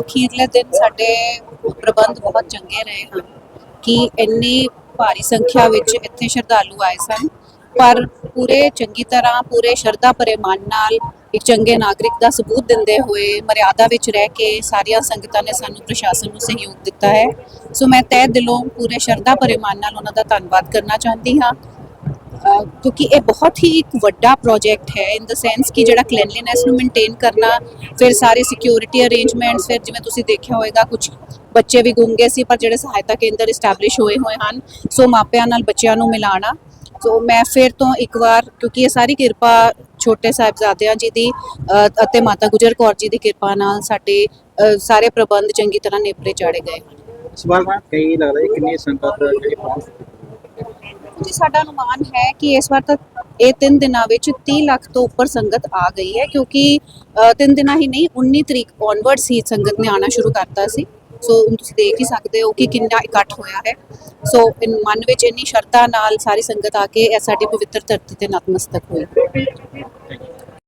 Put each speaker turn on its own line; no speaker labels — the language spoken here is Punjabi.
ਅਖੀਰਲੇ ਦਿਨ ਸਾਡੇ ਪ੍ਰਬੰਧ ਬਹੁਤ ਚੰਗੇ ਰਹੇ ਹਨ ਕਿ ਇੰਨੀ ਭਾਰੀ ਸੰਖਿਆ ਵਿੱਚ ਇੱਥੇ ਸ਼ਰਧਾਲੂ ਆਏ ਸਨ। ਪਰ ਪੂਰੇ ਚੰਗੀ ਤਰ੍ਹਾਂ, ਪੂਰੇ ਸ਼ਰਧਾ ਭਰੇ ਮਨ ਨਾਲ ਇੱਕ ਚੰਗੇ ਨਾਗਰਿਕ ਦਾ ਸਬੂਤ ਦਿੰਦੇ ਹੋਏ, ਮਰਿਆਦਾ ਵਿੱਚ ਰਹਿ ਕੇ ਸਾਰੀਆਂ ਸੰਗਤਾਂ ਨੇ ਸਾਨੂੰ ਪ੍ਰਸ਼ਾਸਨ ਨੂੰ ਸਹਿਯੋਗ ਦਿੱਤਾ ਹੈ। ਸੋ ਮੈਂ ਤਹਿ ਦਿਲੋਂ ਪੂਰੇ ਸ਼ਰਧਾ ਭਰੇ ਮਨ ਨਾਲ ਉਹਨਾਂ ਦਾ ਧੰਨਵਾਦ ਕਰਨਾ ਚਾਹੁੰਦੀ ਹਾਂ। ਕਿਉਂਕਿ ਇਹ ਬਹੁਤ ਹੀ ਇੱਕ ਵੱਡਾ ਪ੍ਰੋਜੈਕਟ ਹੈ ਇਨ ਦਾ ਸੈਂਸ ਕਿ ਜਿਹੜਾ ਕਲੀਨਲੀਨੈਸ ਨੂੰ ਮੇਨਟੇਨ ਕਰਨਾ, ਫਿਰ ਸਾਰੇ ਸਿਕਿਉਰਿਟੀ ਅਰੇਂਜਮੈਂਟਸ ਫਿਰ ਜਿਵੇਂ ਤੁਸੀਂ ਦੇਖਿਆ ਹੋਵੇਗਾ ਕੁਝ ਬੱਚੇ ਵੀ ਗੁੰਮ ਗਏ ਸੀ, ਪਰ ਜਿਹੜੇ ਸਹਾਇਤਾ ਕੇਂਦਰ ਇਸਟੈਬਲਿਸ਼ ਹੋਏ ਹੋਏ ਹਨ, ਸੋ ਮਾਪਿਆਂ ਨਾਲ ਬੱਚਿਆਂ ਨੂੰ ਮਿਲਾਣਾ। ਸੋ ਮੈਂ ਫਿਰ ਤੋਂ ਇੱਕ ਵਾਰ, ਕਿਉਂਕਿ ਇਹ ਸਾਰੀ ਕਿਰਪਾ ਛੋਟੇ ਸਾਹਿਬਜ਼ਾਦਿਆਂ ਜੀ ਦੀ ਅਤੇ ਮਾਤਾ ਗੁਜਰ ਕੌਰ ਜੀ ਦੀ ਕਿਰਪਾ ਨਾਲ ਸਾਡੇ ਸਾਰੇ ਪ੍ਰਬੰਧ ਚੰਗੀ ਤਰ੍ਹਾਂ ਨੇਪਰੇ ਚਾੜੇ ਗਏ।
ਇਸ ਵਾਰ ਕਈ ਲੱਗਦਾ ਕਿੰਨੀ ਸੰਗਤ ਜਿਹੜੀ ਪਹੁੰਚ
ਜੀ ਸਾਡਾ ਅਨੁਮਾਨ ਹੈ ਕਿ ਇਸ ਵਾਰ ਤਾਂ ਇਹ ਤਿੰਨ ਦਿਨਾਂ ਵਿੱਚ 30 ਲੱਖ ਤੋਂ ਉੱਪਰ ਸੰਗਤ ਆ ਗਈ ਹੈ ਕਿਉਂਕਿ ਅ, ਦਿਨਾਂ ਹੀ ਨਹੀਂ 19 ਤਰੀਕ ਔਨਵਰਡਸ ਹੀ ਸੰਗਤ ਨੇ ਆਣਾ ਸ਼ੁਰੂ ਕਰਤਾ ਸੀ। ਸੋ ਤੁਸੀਂ ਦੇਖ ਹੀ ਸਕਦੇ ਹੋ ਕਿ ਕਿੰਨਾ ਇਕੱਠ ਹੋਇਆ ਹੈ। ਸੋ ਮਨ ਵਿੱਚ ਇੰਨੀ ਸ਼ਰਧਾ ਨਾਲ ਸਾਰੀ ਸੰਗਤ ਆ ਕੇ ਇਹ ਸਾਡੀ ਪਵਿੱਤਰ ਧਰਤੀ ਤੇ ਨਤਮਸਤਕ ਹੋਈ।